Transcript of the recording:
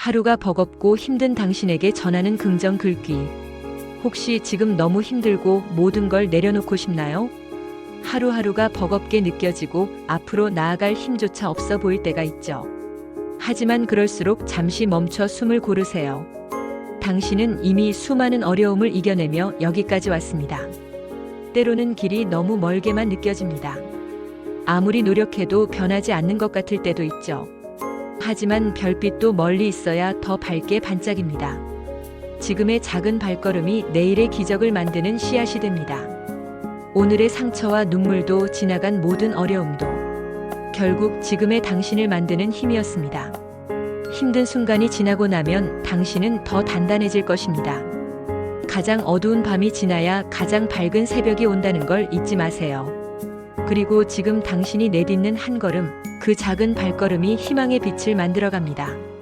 하루가 버겁고 힘든 당신에게 전하는 긍정 글귀. 혹시 지금 너무 힘들고 모든 걸 내려놓고 싶나요? 하루하루가 버겁게 느껴지고 앞으로 나아갈 힘조차 없어 보일 때가 있죠. 하지만 그럴수록 잠시 멈춰 숨을 고르세요. 당신은 이미 수많은 어려움을 이겨내며 여기까지 왔습니다. 때로는 길이 너무 멀게만 느껴집니다. 아무리 노력해도 변하지 않는 것 같을 때도 있죠. 하지만 별빛도 멀리 있어야 더 밝게 반짝입니다. 지금의 작은 발걸음이 내일의 기적을 만드는 씨앗이 됩니다. 오늘의 상처와 눈물도 지나간 모든 어려움도 결국 지금의 당신을 만드는 힘이었습니다. 힘든 순간이 지나고 나면 당신은 더 단단해질 것입니다. 가장 어두운 밤이 지나야 가장 밝은 새벽이 온다는 걸 잊지 마세요. 그리고 지금 당신이 내딛는 한 걸음, 그 작은 발걸음이 희망의 빛을 만들어갑니다.